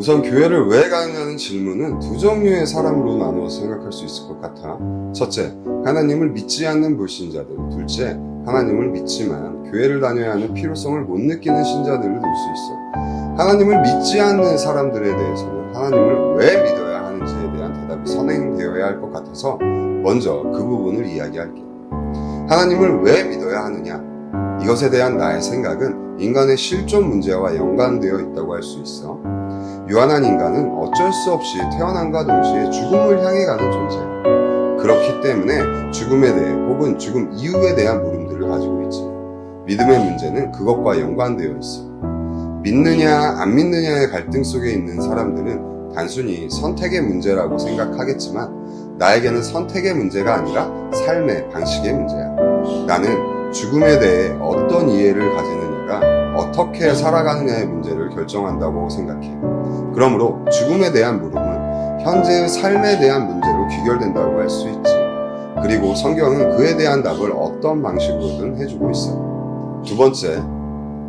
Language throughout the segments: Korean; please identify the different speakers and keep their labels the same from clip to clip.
Speaker 1: 우선 교회를 왜 가느냐는 질문은 두 종류의 사람으로 나누어서 생각할 수 있을 것 같아. 첫째, 하나님을 믿지 않는 불신자들. 둘째, 하나님을 믿지만 교회를 다녀야 하는 필요성을 못 느끼는 신자들을 둘 수 있어. 하나님을 믿지 않는 사람들에 대해서는 하나님을 왜 믿어야 하는지에 대한 대답이 선행되어야 할 것 같아서 먼저 그 부분을 이야기할게. 하나님을 왜 믿어야 하느냐? 이것에 대한 나의 생각은 인간의 실존 문제와 연관되어 있다고 할 수 있어. 유한한 인간은 어쩔 수 없이 태어남과 동시에 죽음을 향해 가는 존재야. 그렇기 때문에 죽음에 대해 혹은 죽음 이후에 대한 물음들을 가지고 있지. 믿음의 문제는 그것과 연관되어 있어. 믿느냐, 안 믿느냐의 갈등 속에 있는 사람들은 단순히 선택의 문제라고 생각하겠지만 나에게는 선택의 문제가 아니라 삶의 방식의 문제야. 나는 죽음에 대해 어떤 이해를 가지느냐가 어떻게 살아가느냐의 문제를 결정한다고 생각해. 그러므로 죽음에 대한 물음은 현재의 삶에 대한 문제로 귀결된다고 할 수 있지. 그리고 성경은 그에 대한 답을 어떤 방식으로든 해주고 있어. 두 번째,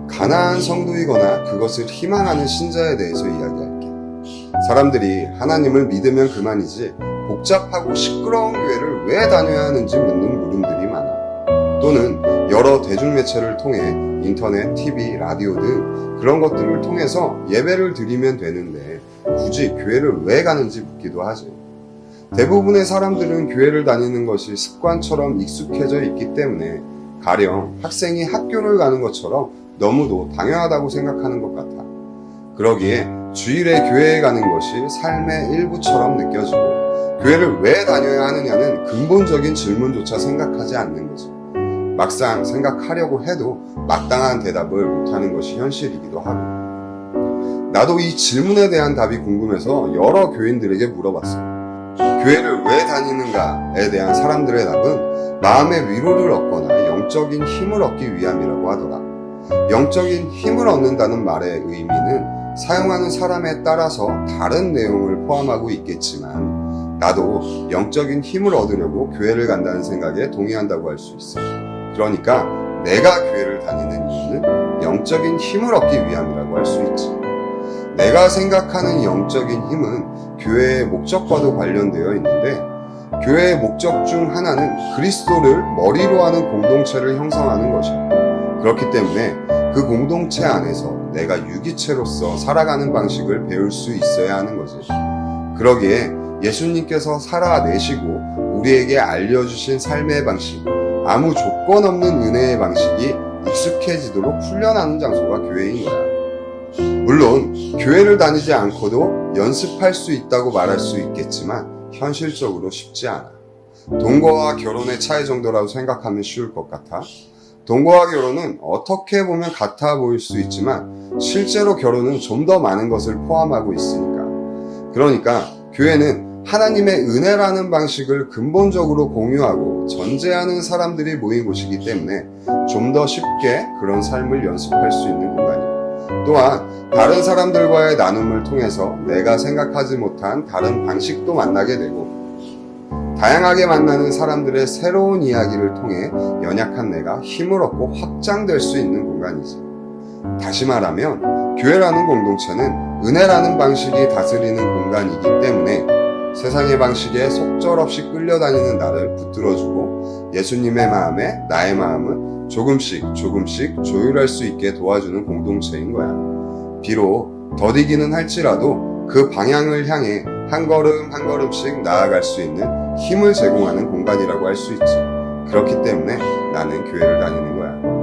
Speaker 1: 가나안 성도이거나 그것을 희망하는 신자에 대해서 이야기할게. 사람들이 하나님을 믿으면 그만이지 복잡하고 시끄러운 교회를 왜 다녀야 하는지 묻는 물음들이 많아. 또는 대중매체를 통해 인터넷, TV, 라디오 등 그런 것들을 통해서 예배를 드리면 되는데 굳이 교회를 왜 가는지 묻기도 하지. 대부분의 사람들은 교회를 다니는 것이 습관처럼 익숙해져 있기 때문에 가령 학생이 학교를 가는 것처럼 너무도 당연하다고 생각하는 것 같아. 그러기에 주일에 교회에 가는 것이 삶의 일부처럼 느껴지고 교회를 왜 다녀야 하느냐는 근본적인 질문조차 생각하지 않는 거지. 막상 생각하려고 해도 마땅한 대답을 못하는 것이 현실이기도 하고. 나도 이 질문에 대한 답이 궁금해서 여러 교인들에게 물어봤어. 교회를 왜 다니는가에 대한 사람들의 답은 마음의 위로를 얻거나 영적인 힘을 얻기 위함이라고 하더라. 영적인 힘을 얻는다는 말의 의미는 사용하는 사람에 따라서 다른 내용을 포함하고 있겠지만 나도 영적인 힘을 얻으려고 교회를 간다는 생각에 동의한다고 할 수 있어. 그러니까 내가 교회를 다니는 이유는 영적인 힘을 얻기 위함이라고 할 수 있지. 내가 생각하는 영적인 힘은 교회의 목적과도 관련되어 있는데 교회의 목적 중 하나는 그리스도를 머리로 하는 공동체를 형성하는 것이야. 그렇기 때문에 그 공동체 안에서 내가 유기체로서 살아가는 방식을 배울 수 있어야 하는 거지. 그러기에 예수님께서 살아내시고 우리에게 알려주신 삶의 방식, 아무 조건 없는 은혜의 방식이 익숙해지도록 훈련하는 장소가 교회인 거야. 물론 교회를 다니지 않고도 연습할 수 있다고 말할 수 있겠지만 현실적으로 쉽지 않아. 동거와 결혼의 차이 정도라고 생각하면 쉬울 것 같아. 동거와 결혼은 어떻게 보면 같아 보일 수 있지만 실제로 결혼은 좀 더 많은 것을 포함하고 있으니까. 그러니까 교회는 하나님의 은혜라는 방식을 근본적으로 공유하고 전제하는 사람들이 모인 곳이기 때문에 좀 더 쉽게 그런 삶을 연습할 수 있는 공간이에요. 또한 다른 사람들과의 나눔을 통해서 내가 생각하지 못한 다른 방식도 만나게 되고 다양하게 만나는 사람들의 새로운 이야기를 통해 연약한 내가 힘을 얻고 확장될 수 있는 공간이지. 다시 말하면 교회라는 공동체는 은혜라는 방식이 다스리는 공간이기 때문에 세상의 방식에 속절없이 끌려다니는 나를 붙들어주고 예수님의 마음에 나의 마음을 조금씩 조금씩 조율할 수 있게 도와주는 공동체인 거야. 비록 더디기는 할지라도 그 방향을 향해 한 걸음 한 걸음씩 나아갈 수 있는 힘을 제공하는 공간이라고 할 수 있지. 그렇기 때문에 나는 교회를 다니는 거야.